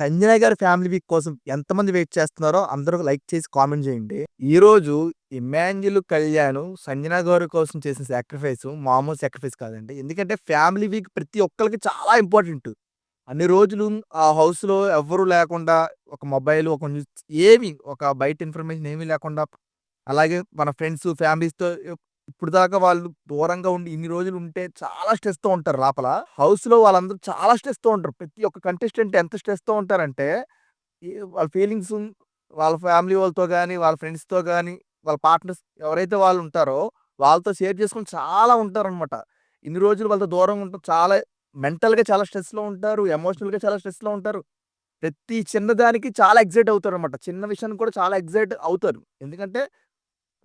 సంజయ్ గారి family week కోసం ఎంతమంది వెయిట్ చేస్తున్నారో అందరూ లైక్ చేసి కామెంట్ చేయండి. ఈ రోజు ఇమాన్యుల్ కళ్యాణ్ సంజన గారి కోసం చేసిన సాక్రిఫైస్ మామూలు సాక్రిఫైస్ కాదండి. ఎందుకంటే ఫ్యామిలీ వీక్ ప్రతి ఒక్కరికి చాలా ఇంపార్టెంట్. అన్ని రోజులు ఆ హౌస్‌లో ఎవరు లేకుండా ఒక మొబైల్ ఒక ఏమి ఒక బయట ఇన్ఫర్మేషన్ ఏమీ లేకుండా అలాగే మన ఫ్రెండ్స్, ఫ్యామిలీస్‌తో ఇప్పుడు దాకా వాళ్ళు దూరంగా ఉండి ఇన్ని రోజులు ఉంటే చాలా స్ట్రెస్‌తో ఉంటారు లోపల. హౌస్‌లో వాళ్ళందరూ చాలా స్ట్రెస్‌తో ఉంటారు. ప్రతి ఒక్క కంటెస్టెంట్ ఎంత స్ట్రెస్‌తో ఉంటారంటే వాళ్ళ ఫీలింగ్స్ వాళ్ళ ఫ్యామిలీ వాళ్ళతో కానీ వాళ్ళ ఫ్రెండ్స్‌తో కానీ వాళ్ళ పార్ట్నర్స్ ఎవరైతే వాళ్ళు ఉంటారో వాళ్ళతో షేర్ చేసుకొని చాలా ఉంటారనమాట. ఇన్ని రోజులు వాళ్ళతో దూరంగా ఉంటారు చాలా మెంటల్‌గా చాలా స్ట్రెస్‌లో ఉంటారు. ఎమోషనల్‌గా చాలా స్ట్రెస్‌లో ఉంటారు. ప్రతి చిన్నదానికి చాలా ఎక్సైట్ అవుతారనమాట. చిన్న విషయానికి కూడా చాలా ఎగ్జైట్ అవుతారు. ఎందుకంటే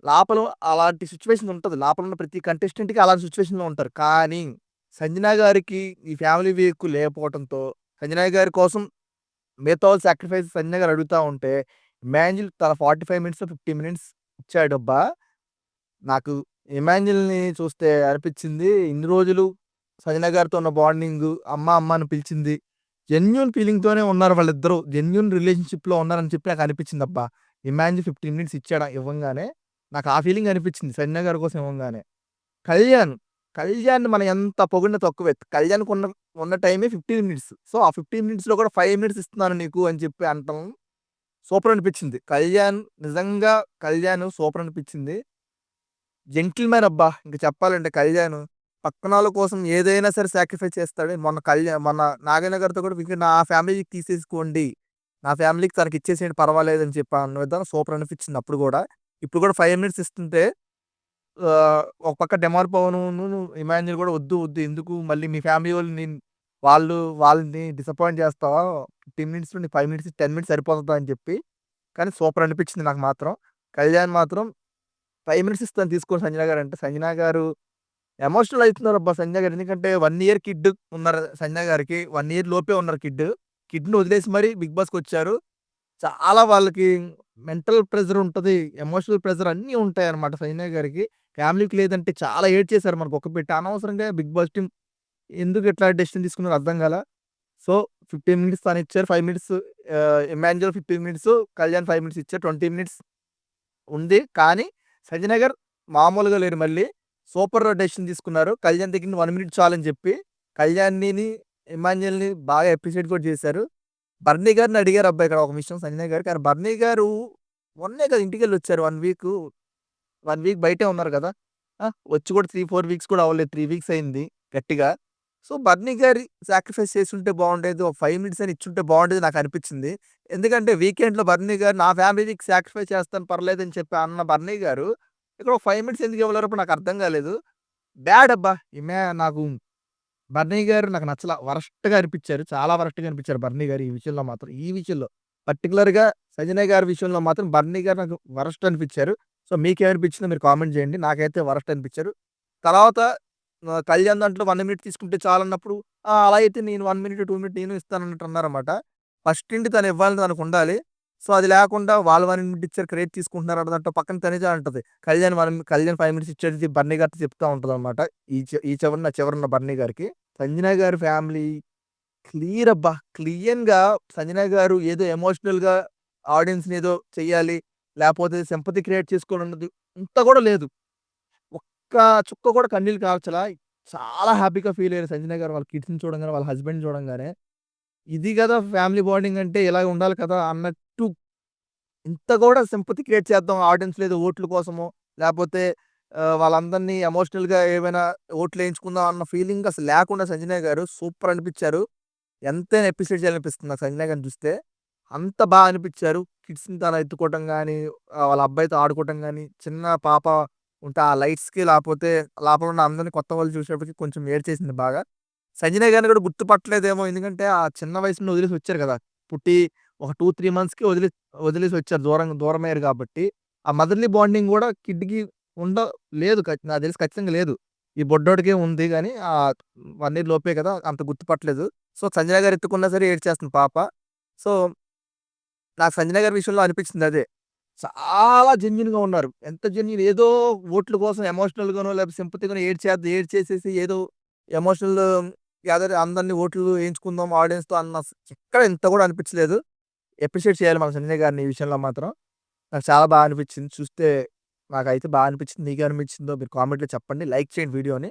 లోపల అలాంటి సిచ్యువేషన్ ఉంటుంది లోపల ఉన్న ప్రతి కంటెస్టెంట్‌కి అలాంటి సిచ్యువేషన్లో ఉంటారు. కానీ సంజన గారికి ఈ ఫ్యామిలీ వీక్ లేకపోవడంతో సంజన గారి కోసం మిగతా వాళ్ళు సాక్రిఫైస్ సంజన గారు అడుగుతా ఉంటే ఇమాన్యుల్ తన 45 మినిట్స్, 50 మినిట్స్ ఇచ్చాడబ్బా! నాకు ఇమాన్యుల్‌ని చూస్తే అనిపించింది ఇన్ని రోజులు సంజన గారితో ఉన్న బాండింగ్ అమ్మ, అమ్మ అని పిలిచింది. జెన్యున్ ఫీలింగ్‌తోనే ఉన్నారు వాళ్ళిద్దరూ. జెన్యున్ రిలేషన్‌షిప్‌లో ఉన్నారని చెప్పి నాకు అనిపించింది అబ్బా ఇమాన్యుల్ 15 మినిట్స్ ఇచ్చాడా ఇవ్వంగానే నాకు ఆ ఫీలింగ్ అనిపించింది సన్న గారి కోసం ఇవ్వంగానే. కళ్యాణ్, కళ్యాణ్ మనం ఎంత పొగిడిన తక్కువ కళ్యాణ్‌కి ఉన్న ఉన్న టైమే 15 మినిట్స్. సో, ఆ 15 మినిట్స్‌లో కూడా ఫైవ్ మినిట్స్ ఇస్తున్నాను నీకు అని చెప్పి అంటాం సూపర్ అనిపించింది. కళ్యాణ్ నిజంగా కళ్యాణ్ సూపర్ అనిపించింది. జెంటిల్‌మ్యాన్ అబ్బా! ఇంక చెప్పాలంటే కళ్యాణ్ పక్కనోళ్ళ కోసం ఏదైనా సరే సాక్రిఫైస్ చేస్తాడు. మొన్న కళ్యాణ్ మొన్న నాగేంద్ర గారితో కూడా ఇంకా నా ఫ్యామిలీకి తీసేసుకోండి. నా ఫ్యామిలీకి తనకి ఇచ్చేసేయండి పర్వాలేదని చెప్పి అన్న విధానం సూపర్ అనిపించింది అప్పుడు కూడా. ఇప్పుడు కూడా ఫైవ్ మినిట్స్ ఇస్తుంటే ఒక పక్క డెమార్ పవనును, ఇమాన్యుల్ కూడా వద్దు, వద్దు ఎందుకు మళ్ళీ మీ ఫ్యామిలీ వాళ్ళు వాళ్ళు వాళ్ళని డిసప్పాయింట్ చేస్తావా? 15 మినిట్స్ నుండి ఫైవ్ మినిట్స్ 10 మినిట్స్ సరిపోతుందా అని చెప్పి. కానీ సూపర్ అనిపించింది నాకు మాత్రం. కళ్యాణ్ మాత్రం ఫైవ్ మినిట్స్ ఇస్తాను తీసుకోండి సంజన గారు అంటే సంజన గారు ఎమోషనల్ అయితున్నారబ్బా సంజన గారు. ఎందుకంటే వన్ ఇయర్ కిడ్ ఉన్నారు సంజన గారికి. వన్ ఇయర్ లోపే ఉన్నారు కిడ్. కిడ్‌ని వదిలేసి మరి బిగ్ బాస్కి వచ్చారు చాలా వాళ్ళకి మెంటల్ ప్రెషర్ ఉంటది. ఎమోషనల్ ప్రెషర్ అన్నీ ఉంటాయన్నమాట సంజన గారికి. ఫ్యామిలీకి లేదంటే చాలా ఏడ్చేసారు మనకు ఒక పెట్టి. అనవసరంగా బిగ్ బాస్ టీమ్ ఎందుకు ఎట్లా డెసిషన్ తీసుకున్నారో అర్థం కాలా. సో, 15 మినిట్స్ తనిచ్చారు. 5 minutes ah, fifteen 15 minutes, Kalyan 5 minutes ఇచ్చారు. 20 మినిట్స్ ఉంది. కానీ సంజన గారు మామూలుగా లేరు మళ్ళీ. సూపర్ డెసిషన్ తీసుకున్నారు. కళ్యాణ్ దగ్గర 1 మినిట్ చాలని చెప్పి కళ్యాణ్‌ని, ఇమాన్యుల్‌ని బాగా అప్రిషియేట్ కూడా చేశారు. బర్నీ గారిని అడిగారు అబ్బా! ఇక్కడ ఒక విషయం సంజయ్ గారు. కానీ బర్నీ గారు మొన్నే కదా ఇంటికెళ్ళొచ్చారు 1 వీకు. వన్ వీక్ బయటే ఉన్నారు కదా! వచ్చి కూడా 3, 4 వీక్స్ కూడా అవ్వలేదు. త్రీ వీక్స్ అయింది గట్టిగా. సో, బర్నీ గారి సాక్రిఫైస్ చేస్తుంటే బాగుండేది. ఒక ఫైవ్ మినిట్స్ అని ఇచ్చుంటే బాగుండేది నాకు అనిపించింది. ఎందుకంటే వీకెండ్‌లో బర్నీ గారు నా ఫ్యామిలీకి సాక్రిఫైస్ చేస్తాను పర్లేదని చెప్పి అన్న బర్నీ గారు ఇక్కడ ఒక ఫైవ్ మినిట్స్ ఎందుకు ఇవ్వలేరు నాకు అర్థం కాలేదు. బ్యాడ్ అబ్బా! ఈమె నాకు బర్నీ గారు నాకు నచ్చల. వరస్ట్‌గా అనిపించారు. చాలా వరస్ట్‌గా అనిపించారు బర్నీ గారు ఈ విషయంలో మాత్రం. ఈ విషయంలో పర్టిక్యులర్‌గా సంజన గారి విషయంలో మాత్రం బర్నీ గారు నాకు వరస్ట్ అనిపించారు. సో, మీకేమనిపించిందో మీరు కామెంట్ చేయండి. నాకైతే వరస్ట్ అనిపించారు. తర్వాత కళ్యాణ్ దాంట్లో వన్ మినిట్ తీసుకుంటే చాలన్నప్పుడు అలా అయితే నేను వన్ మినిట్, టూ మినిట్ నేను ఇస్తాను అన్నట్టు అన్నారన్నమాట. ఫస్ట్ ఇంటి తను ఇవ్వాలని తనకు ఉండాలి సో, అది లేకుండా వాళ్ళు 1 మినిట్ ఇచ్చారు క్రెడిట్ తీసుకుంటున్నారు అన్నదంట పక్కన తనేజ అంటది. కళ్యాణ్ 1 కళ్యాణ్ ఫైవ్ మినిట్స్ ఇచ్చేది బర్నీ గారితో చెప్తా ఉంటదన్నమాట. ఈ ఈ చివరన చివరన బర్నీ గారికి. సంజన గారి ఫ్యామిలీ క్లియర్ అబ్బా! క్లియర్‌గా సంజన గారు ఏదో ఎమోషనల్‌గా ఆడియన్స్‌ని ఏదో చెయ్యాలి. లేకపోతే సింపతి క్రియేట్ చేసుకోవాలన్నది ఇంత కూడా లేదు. ఒక్క చుక్క కూడా కన్నీళ్ళు కావచ్చలా చాలా హ్యాపీగా ఫీల్ అయ్యారు సంజన గారు వాళ్ళ కిడ్స్‌ని చూడంగానే, వాళ్ళ హస్బెండ్ చూడంగానే. ఇది కదా ఫ్యామిలీ బాండింగ్ అంటే ఇలా ఉండాలి కదా! అన్నట్టు ఇంత కూడా సింపతి క్రియేట్ చేద్దాం ఆడియన్స్ లేదు ఓట్ల కోసమో లేకపోతే వాళ్ళందరినీ వాళ్ళందరిని ఎమోషనల్‌గా ఏమైనా ఓట్లు వేయించుకుందాం అన్న ఫీలింగ్ అసలు లేకుండా సంజన గారు సూపర్ అనిపించారు. ఎంతైనా ఎపిసోడ్ చేయాలనిపిస్తుంది నాకు సంజన గారిని చూస్తే. అంత బాగా అనిపించారు. కిడ్స్‌ని తన ఎత్తుకోవటం కానీ వాళ్ళ అబ్బాయితో ఆడుకోవటం కానీ చిన్న పాప ఉంటే ఆ లైట్స్‌కి లేకపోతే లోపల ఉన్న అందరిని కొత్త వాళ్ళు చూసేటప్పటికి కొంచెం ఏడ్చేసింది బాగా. సంజన గారిని కూడా గుర్తుపట్టలేదేమో ఎందుకంటే ఆ చిన్న వయసులో వదిలేసి వచ్చారు కదా! పుట్టి ఒక 2, 3 మంత్స్‌కి వదిలి వదిలేసి వచ్చారు. దూరం దూరమయ్యారు కాబట్టి ఆ మదర్‌లీ బాండింగ్ కూడా కిడ్‌కి ఉండ లేదు నాకు తెలిసి ఖచ్చితంగా లేదు. ఈ బుడ్డోడికే ఉంది కానీ ఆ వన్ ఇయర్ లోపే కదా! అంత గుర్తుపట్టలేదు. సో, సంజన గారు ఎత్తుకున్నా సరే ఏడ్చేస్తుంది పాప. సో నాకు సంజన గారి విషయంలో అనిపించింది అదే. చాలా జెన్యున్గా ఉన్నారు. ఎంత జెన్యున్ ఏదో ఓట్ల కోసం ఎమోషనల్‌గానో లేకపోతే సింపతిగానో ఏడ్చేద్దాం ఏడ్చేసేసి ఏదో ఎమోషనల్ గ్యాదర్ అందరిని ఓట్లు వేయించుకుందాం ఆడియన్స్‌తో అన్న ఎక్కడ ఇంత కూడా అనిపించలేదు. ఎప్రిషియేట్ చేయాలి మన సంజయ్ గారిని ఈ విషయంలో మాత్రం. నాకు చాలా బాగా అనిపించింది. చూస్తే నాకైతే బాగా అనిపించింది. మీకేమనిపించిందో మీరు కామెంట్‌లో చెప్పండి. లైక్ చేయండి వీడియోని.